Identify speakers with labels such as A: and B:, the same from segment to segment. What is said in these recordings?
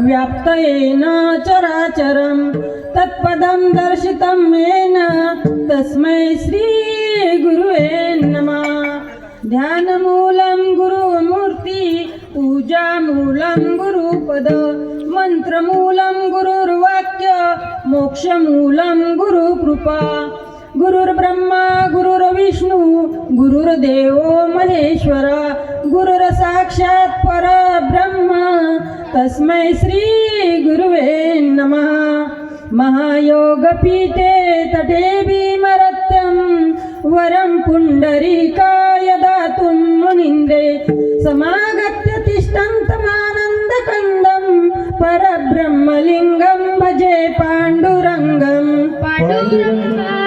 A: व्याप्तयेन चराचरं. तत्पदं दर्शितं येन. तस्मै श्रीगुरुवे नमः. ध्यानमूलं गुरुमूर्ति पूजामूलं गुरुपद मन्त्रमूलं गुरुर्वाक्य मोक्षमूलं गुरुकृपा. गुरुर्ब्रह्मा गुरुर्विष्णू गुरुर्देवो महेश्वर. गुरुर्साक्षात् परब्रह्म तस्मै श्री गुरुवे नमः। महायोगपीठे तटे भीमरत्यं वरं पुण्डरीकाय दातुं मुनिन्द्रे समागत्य तिष्ठन्तमानन्दकन्दं परब्रह्मलिङ्गं भजे पाण्डुरङ्गं
B: पांडुरंगा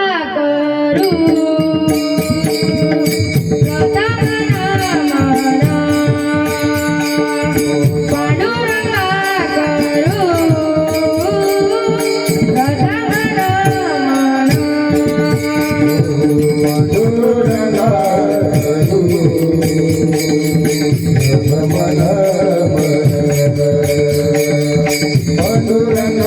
B: दुसरे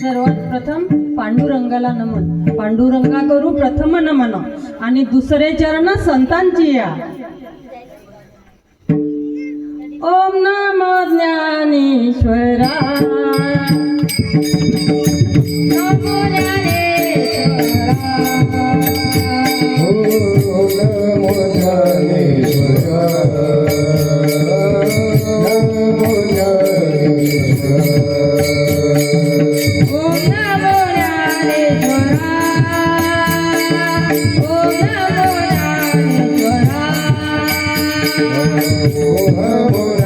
A: सर्वात प्रथम पांडुरंगाला नमन. पांडुरंगा करू प्रथम नमन. आणि दुसरे चरण संतांची या. ओम नम ज्ञानेश्वरा.
B: ज्ञानेश्वरा.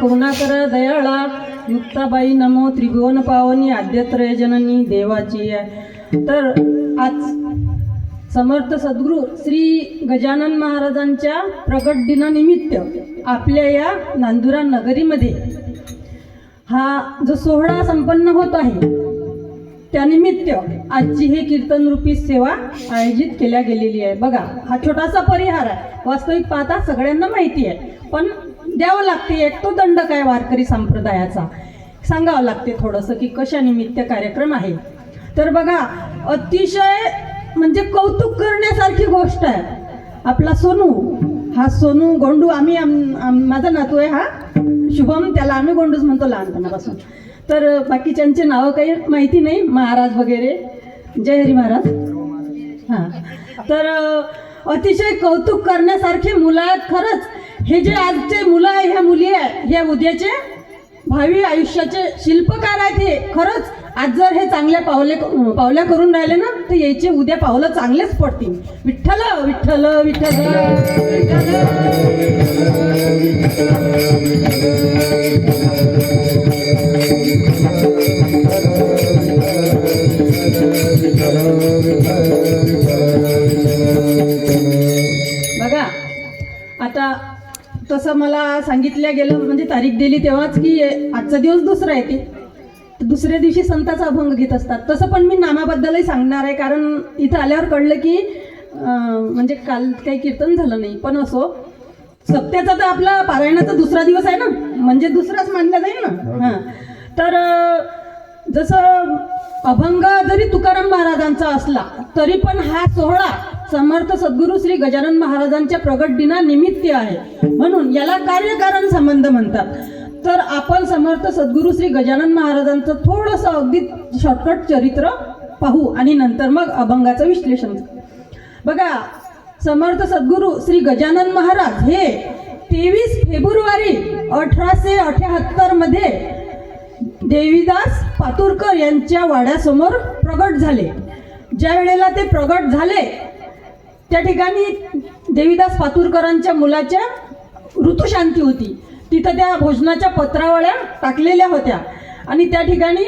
A: करुणाकर दयाळा। मुक्ताबाई नमो त्रिभुवन पावनी आद्यत्रय जननी देवाची। आहे तर आज समर्थ सद्गुरू श्री गजानन महाराजांच्या प्रगट दिनानिमित्त आपल्या या नांदुरा नगरीमध्ये हा जो सोहळा संपन्न होत आहे त्यानिमित्त आजची ही कीर्तनरूपी सेवा आयोजित केल्या गेलेली आहे. बघा हा छोटासा परिहार आहे. वास्तविक पाहता सगळ्यांना माहिती आहे. पण द्यावं लागते. एक तो दंड काय वारकरी संप्रदायाचा? सांगावं लागते थोडंसं की कशा निमित्त कार्यक्रम आहे. तर बघा अतिशय म्हणजे कौतुक करण्यासारखी गोष्ट आहे. आपला सोनू हा सोनू गोंडू आम्ही आम- माझा नातू आहे हा. शुभम त्याला आम्ही गोंडूच म्हणतो लहानपणापासून. तर बाकीच्यांचे नावं काही माहिती नाही. महाराज वगैरे. जय हरी महाराज. हां. तर अतिशय कौतुक करण्यासारखे मुलं आहेत खरंच. हे जे आजचे मुलं आहे ह्या मुली आहे हे उद्याचे भावी आयुष्याचे शिल्पकार आहेत हे. खरंच आज जर हे चांगल्या पावले पावल्या करून राहिले ना तर यायचे उद्या पावलं चांगलेच पडतील. विठ्ठल विठ्ठल विठ्ठल. मला सांगितलं गेलं म्हणजे तारीख दिली तेव्हाच की आजचा दिवस दुसरा येते तर दुसऱ्या दिवशी संताचा अभंग घेत असतात. तसं पण मी नामाबद्दलही सांगणार आहे कारण इथं आल्यावर कळलं की म्हणजे काल काही कीर्तन झालं नाही. पण असो सप्त्याचा तर आपला पारायणाचा दुसरा दिवस आहे ना? म्हणजे दुसराच मानला जाईल ना? हां. तर अं, जसं अभंग जरी तुकाराम महाराजांचा असला तरी पण हा सोहळा समर्थ सद्गुरू श्री गजानन महाराजांच्या प्रगट दिनानिमित्त आहे. म्हणून याला कार्यकारण संबंध म्हणतात. तर आपण समर्थ सद्गुरू श्री गजानन महाराजांचं थोडंसं अगदी शॉर्टकट चरित्र पाहू आणि नंतर मग अभंगाचं विश्लेषण बघा समर्थ सद्गुरू श्री गजानन महाराज हे तेवीस फेब्रुवारी अठराशे अठ्याहत्तरमध्ये देवीदास पातुरकर यांच्या वाड्यासमोर प्रगट झाले. ज्या वेळेला ते प्रगट झाले त्या ठिकाणी देवीदास पातुरकरांच्या मुलाच्या ऋतुशांती होती. तिथं त्या भोजनाच्या पत्रावळ्या टाकलेल्या होत्या. आणि त्या ठिकाणी